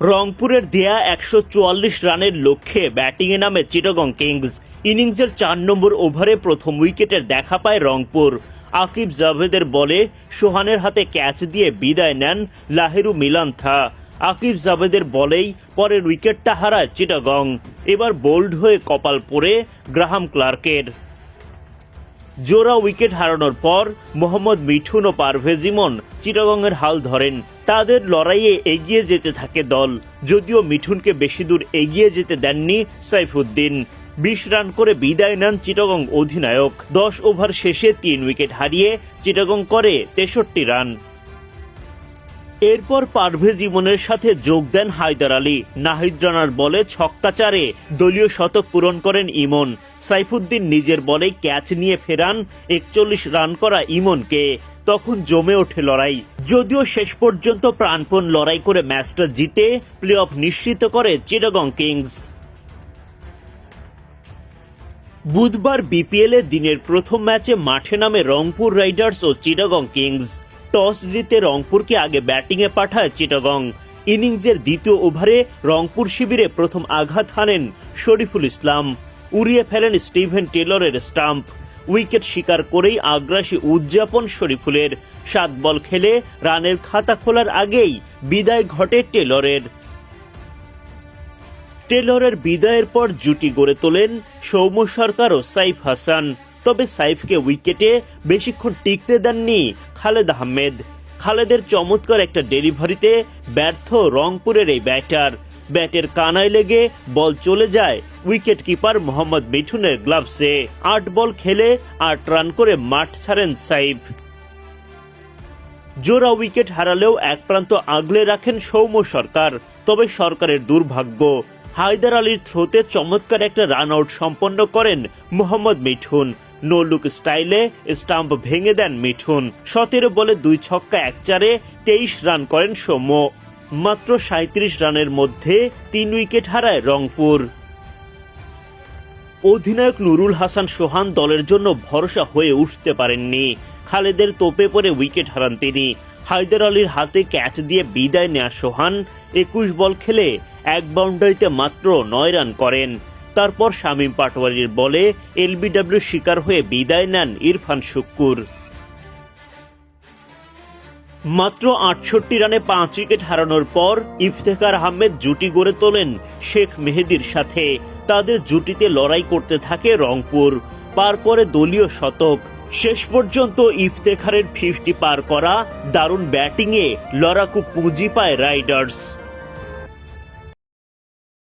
রংপুরের দেয়া একশো চুয়াল্লিশ রানের লক্ষ্যে ব্যাটিংয়ে নামে চিটাগং কিংস। ইনিংসের চার নম্বর ওভারে প্রথম উইকেটের দেখা পায় রংপুর। আকিব জাভেদের বলে সোহানের হাতে ক্যাচ দিয়ে বিদায় নেন লাহেরু মিলান্থা। আকিব জাভেদের বলেই পরের উইকেটটা হারায় চিটাগং। এবার বোল্ড হয়ে কপাল পরে গ্রাহাম ক্লার্কের। জোড়া উইকেট হারানোর পর মোহাম্মদ মিঠুন ও পারভেজিমন চিটাগংয়ের হাল ধরেন। তাদের লড়াইয়ে এগিয়ে যেতে থাকে দল। যদিও মিঠুনকে বেশি দূর এগিয়ে যেতে দেননি সাইফুদ্দিন। বিশ রান করে বিদায় নেন চিটাগং অধিনায়ক। দশ ওভার শেষে তিন উইকেট হারিয়ে চিটাগং করে তেষট্টি রান। এরপর পারভেজ ইমনের সাথে যোগ দেন হায়দার আলী। নাহিদ রানার বলে ছক্কাচারে দলীয় শতক পূরণ করেন ইমন। সাইফুদ্দিন নিজের বলে ক্যাচ নিয়ে ফেরান একচল্লিশ রান করা ইমনকে। তখন জমে ওঠে লড়াই। যদিও শেষ পর্যন্ত প্রাণপণ লড়াই করে ম্যাচটা জিতে প্লে অফ নিশ্চিত করে চিটাগং কিংস। বুধবার বিপিএল দিনের প্রথম ম্যাচে মাঠে নামে রংপুর রাইডার্স ও চিটাগং কিংস। টস জিতে রংপুরকে আগে ব্যাটিংয়ে পাঠায় চিটাগং। ইনিংসের দ্বিতীয় ওভারে রংপুর শিবিরে প্রথম আঘাত হানেন শরীফুল ইসলাম। উড়িয়ে ফেলেন স্টিভেন টেলরের স্টাম্প। উইকেট শিকার করেই আগ্রাসী উদযাপন শরীফুলের। সাত বল খেলে রানের খাতা খোলার আগেই বিদায় ঘটে টেলরের। টেলরের বিদায়ের পর জুটি গড়ে তোলেন সৌম্য সরকার ও সাইফ হাসান। তবে সাইফকে উইকেটে বেশিক্ষণ টিকতে দেননি খালেদ আহমেদ। খালেদের চমৎকার একটা ডেলিভারিতে ব্যর্থ রংপুরের এই ব্যাটার। ব্যাটের কানায় লেগে বল চলে যায় উইকেট কিপার মোহাম্মদ মিঠুনের গ্লাভসে। আট বল খেলে আট রান করে মাঠ ছাড়েন সাইফ। জোড়া উইকেট হারালেও এক প্রান্ত আগলে রাখেন সৌম্য সরকার, তবে সরকারের দুর্ভাগ্য। হায়দার আলীর থ্রোতে চমৎকার একটা রান আউট সম্পন্ন করেন মোহাম্মদ মিঠুন। নো লুক স্টাইলে স্টাম্প ভেঙে দেন মিঠুন। সতেরো বলে দুই ছক্কা এক চারে তেইশ রান করেন সৌম্য। মাত্র সাঁত্রিশ রানের মধ্যে তিন উইকেট হারায় রংপুর। অধিনায়ক নুরুল হাসান সোহান দলের জন্য ভরসা হয়ে উঠতে পারেননি। খালেদের তোপে পড়ে উইকেট হারান তিনি। হায়দার আলীর হাতে ক্যাচ দিয়ে বিদায় নেয়া সোহান একুশ বল খেলে এক বাউন্ডারিতে মাত্র নয় রান করেন। তারপর শামীম পাটোয়ারির বলে এলবিডব্লিউ শিকার হয়ে বিদায় নেন ইরফান শুক্কুর। মাত্র আটষট্টি রানে পাঁচ উইকেট হারানোর পর ইফতেখার আহমেদ জুটি গড়ে তোলেন শেখ মেহেদির সাথে। তাদের জুটিতে লড়াই করতে থাকে রংপুর। পার করে দলীয় শতক। শেষ পর্যন্ত ইফতেখারের ফিফটি পার করা দারুণ ব্যাটিংয়ে লড়াকু পুঁজি পায় রাইডার্স।